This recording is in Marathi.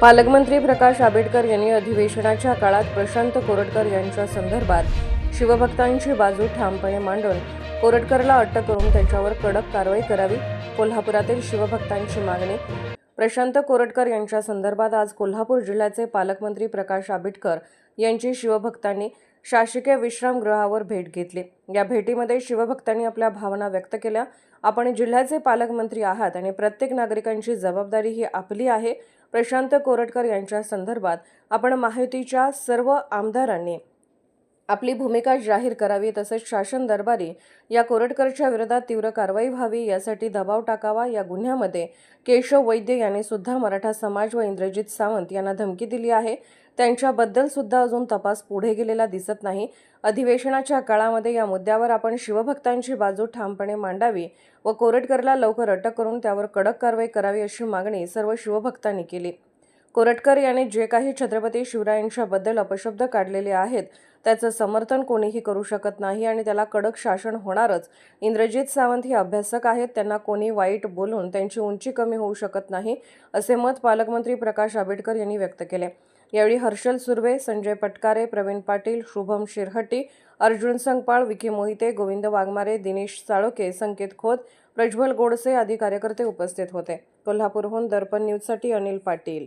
पालकमंत्री प्रकाश आंबेडकर यांनी अधिवेशनाच्या काळात प्रशांत कोरटकर यांच्या संदर्भात शिवभक्तांची बाजू ठामपणे मांडून कोरटकरला अटक करून त्याच्यावर कडक कारवाई करावी कोल्हापुरातील शिवभक्तांची मागणी. प्रशांत कोरटकर यांच्या संदर्भात आज कोल्हापूर जिल्ह्याचे पालकमंत्री प्रकाश आंबेडकर यांची शिवभक्तांनी शासकीय विश्रामगृहावर भेट घेतली. या भेटीमध्ये शिवभक्तांनी आपल्या भावना व्यक्त केल्या. आपण जिल्ह्याचे पालकमंत्री आहात आणि प्रत्येक नागरिकांची जबाबदारी ही आपली आहे. प्रशांत कोरटकर यांच्या संदर्भात आपण माहितीच्या सर्व आमदारांनी आपली भूमिका जाहीर करावी तसेच शासन दरबारी या कोरटकरच्या विरोधात तीव्र कारवाई व्हावी यासाठी दबाव टाकावा. या गुन्ह्यामध्ये केशव वैद्य यांनी सुद्धा मराठा समाज व इंद्रजित सावंत यांना धमकी दिली आहे. त्यांच्याबद्दल सुद्धा अजून तपास पुढे गेलेला दिसत नाही. अधिवेशनाच्या काळामध्ये या मुद्द्यावर आपण शिवभक्तांची बाजू ठामपणे मांडावी व कोरटकरला लवकर अटक करून त्यावर कडक कारवाई करावी अशी मागणी सर्व शिवभक्तांनी केली. कोरटकर यांनी जे काही छत्रपती शिवरायांच्याबद्दल अपशब्द काढलेले आहेत त्याचं समर्थन कोणीही करू शकत नाही आणि त्याला कडक शासन होणारच. इंद्रजित सावंत हे अभ्यासक आहेत त्यांना कोणी वाईट बोलून त्यांची उंची कमी होऊ शकत नाही असे मत पालकमंत्री प्रकाश आंबेडकर यांनी व्यक्त केले. यावेळी हर्षल सुर्वे संजय पटकारे प्रवीण पाटील शुभम शिरहट्टी अर्जुन संगपाळ विकी मोहिते गोविंद वाघमारे दिनेश साळोके संकेत खोत प्रज्वल गोडसे आदी कार्यकर्ते उपस्थित होते. कोल्हापूरहून दर्पण न्यूजसाठी अनिल पाटील.